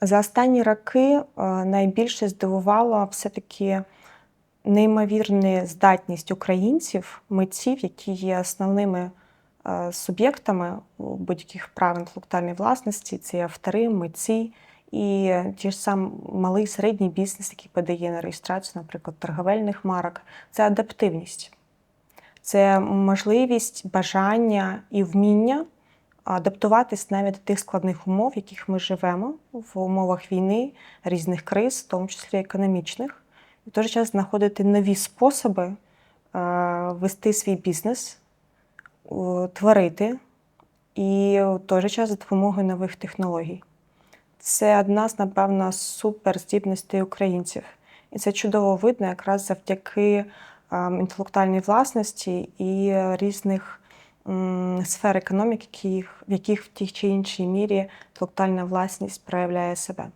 За останні роки е, найбільше здивувала все-таки неймовірна здатність українців, митців, які є основними е, суб'єктами будь-яких прав інтелектуальної власності, це автори, митці і ті ж сам малий середній бізнес, який подає на реєстрацію, наприклад, торговельних марок. Це адаптивність, це можливість, бажання і вміння адаптуватись навіть до тих складних умов, в яких ми живемо, в умовах війни, різних криз, в тому числі економічних, і в той же час знаходити нові способи е, вести свій бізнес, творити, і в той же час за допомогою нових технологій. Це одна з, напевно, суперздібностей українців. І це чудово видно якраз завдяки ем, інтелектуальній власності і різних сфер економіки, в яких в тій чи іншій мірі інтелектуальна власність проявляє себе.